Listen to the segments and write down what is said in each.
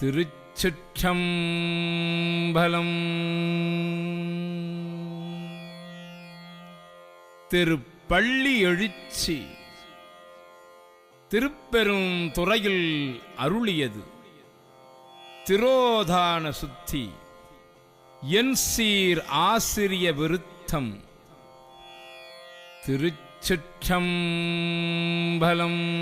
திருச்சிற்றம்பலம். திருப்பள்ளி எழுச்சி. திருப்பெரும் துறையில் அருளியது. திரோதான சுத்தி. என் சீர் ஆசிரிய விருத்தம். திருச்சிற்றம்பலம்.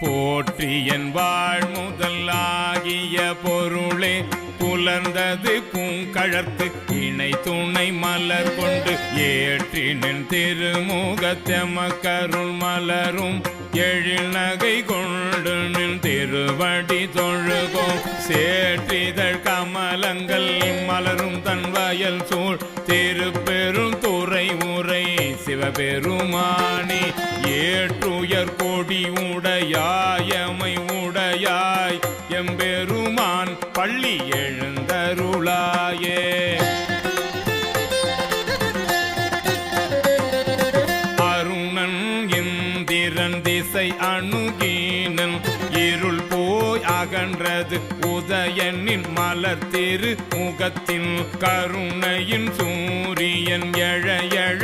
போற்றியன் வாழ் முதலாகிய பொருளே. புலர்ந்தது பூங்கழற்கு இணை துணை மலர் கொண்டு ஏற்றினின் திருமுகத்தெமக்கருள் மலரும். எழில் நகை கொண்டு நின் திருவடி தொழுகோம். சேற்றிதழ் கமலங்கள் மலரும் தன் வயல் சூழ். திருப்பெரும் துறை உரை சிவபெருமானே ஏற்றுயர் கொடி உடையாயமை உடையாய் எம்பெருமான் பள்ளி எழுந்தருளாயே. அருணன் இந்திரன் திசை அணுகீனன் இருள் போய் அகன்றது உதயனின் மலர் திரு முகத்தின் கருணையின் சூரியன் எழ எழ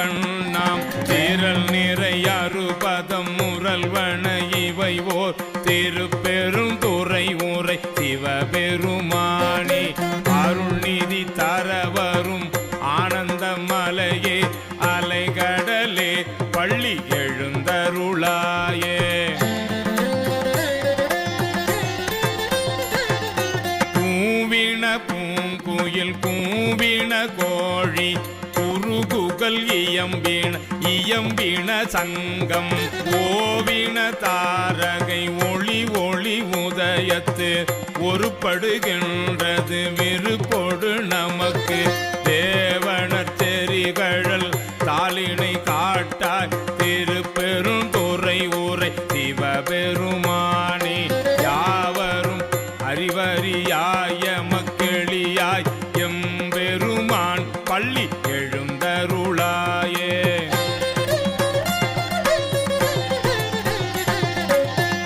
கண்ணாம் திரள் நிறைய அறுபதம் முரல்வன இவை ஓர் திருப்பெரும் துறை உரை சிவபெருமானி. இயம்பின இயம்பின சங்கம். ஓவின தாரகை ஒளி ஒளி உதயத்து ஒருப்படுகின்றது விருப்பொடு நமக்கு. தேவன தெரிகள்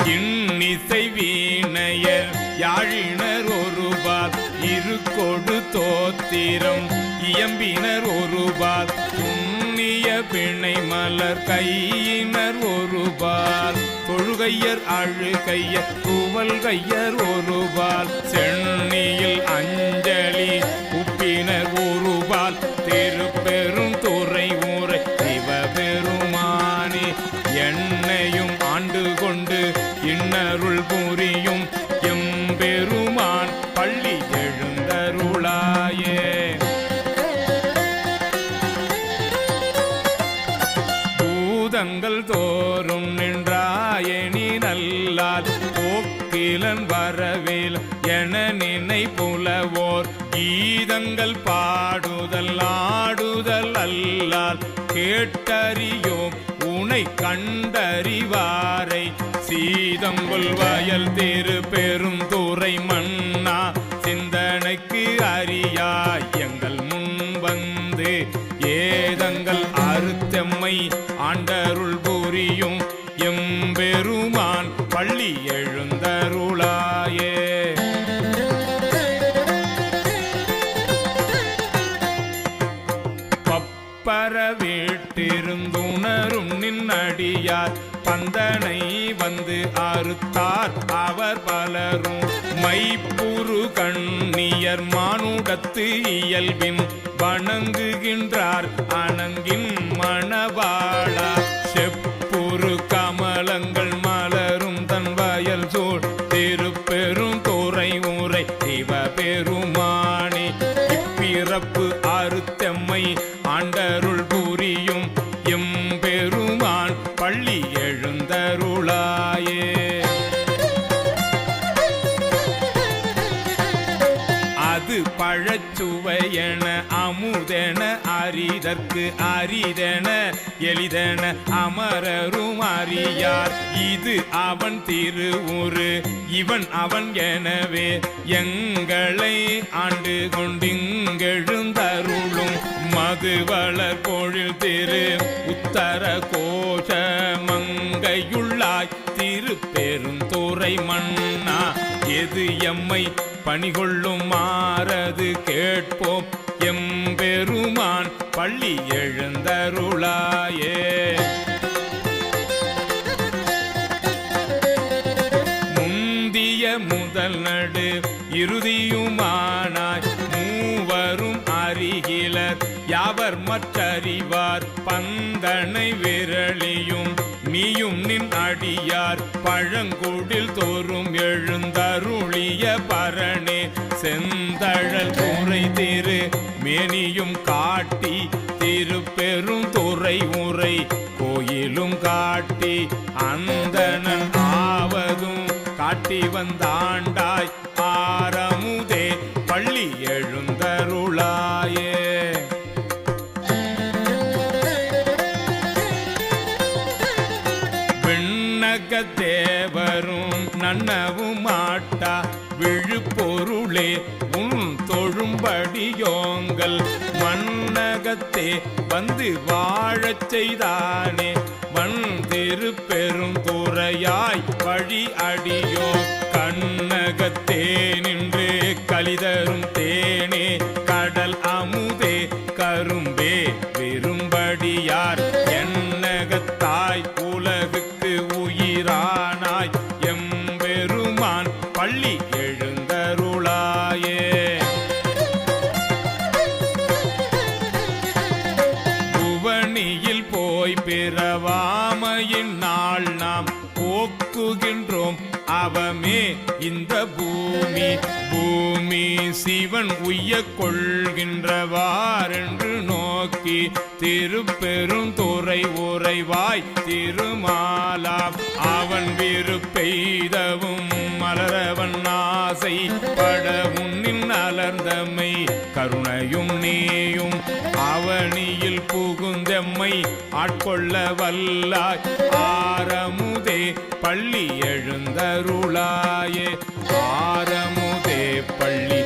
இன்னிசை வீணையர் யாழினர் ஒருபார் இரு கொடு தோத்திரம் இயம்பினர் ஒருபார் புண்ணிய பிணை மலர் கையினர் ஒருபார். தொழுகையர் அழுகையர் துவல் கையர் ஒருபால் சென்னியில் அஞ்சு கீதங்கள் பாடுதல் ஆடுதல் அல்லால் கேட்டறியோம். உனை கண்டறிவாரை. சீதங்கொள் வயல் திரு பெரும் துறை மன்னா. சிந்தனைக்கு அறியாய் எங்கள் பணியிட்டிருந்துணரும் நின்னடியார். பந்தனை வந்து அறுத்தார் அவர் பலரும். மைப்புரு கண்ணியர் மானுடத்து இயல்பின் வணங்குகின்றார். அணங்கின் மணவாளா. செப்புரு கா பழச்சுவையென அமுதென அரிதற்கு அரிதென எளிதென அமரரும் அறியார். இது அவன் திருவுரு இவன் அவன் எனவே எங்களை ஆண்டு கொண்டிங்கெழுந்தருளும் மதுவளர் பொழில் திரு உத்தர கோஷ மங்கையுள்ளாய். திருப்பெருந்துறை மன்னா எது எம்மை பணிகொள்ளும் மாறது கேட்போம். எம்பெருமான் பள்ளி எழுந்தருளாயே. முந்திய முதல் நடு இறுதியுமானாய் மூவரும் அருகிலர் யாவர் மற்றறிவார் பந்தனை விரலியும். நீயும் நின் அடியார் பழங்குடில் தோறும் எழுந்தருளிய பரணே. செந்தழல் துறை திரு மேனியும் காட்டி திருப்பெரும் துறை உரை கோயிலும் காட்டி அந்தனன் ஆவதும் காட்டி வந்தாண்டாய் தேவரும் நன்னவும் மாட்டா விழுப்பொருளே உன் தொழும்படியோங்கள். மன்னகத்தே வந்து வாழச் செய்தானே. வந்திரு பெரும் துறையாய் வழி அடியோ இந்த பூமி பூமி சிவன் உய்ய கொள்கின்றவாறென்று நோக்கி திருப்பெருந்துறை உறைவாய் திருமாலா அவன் விருப்பெய்தவும் மலரவன் ஆசை பட உன்னின் அலர்ந்தமை கருணையும் நீயும் அவனியில் புகுந்தெம்மை ஆட்கொள்ள வல்லாய். ஆரமுதே பள்ளி எழுந்தருளாயே. வாரமுதே பள்ளி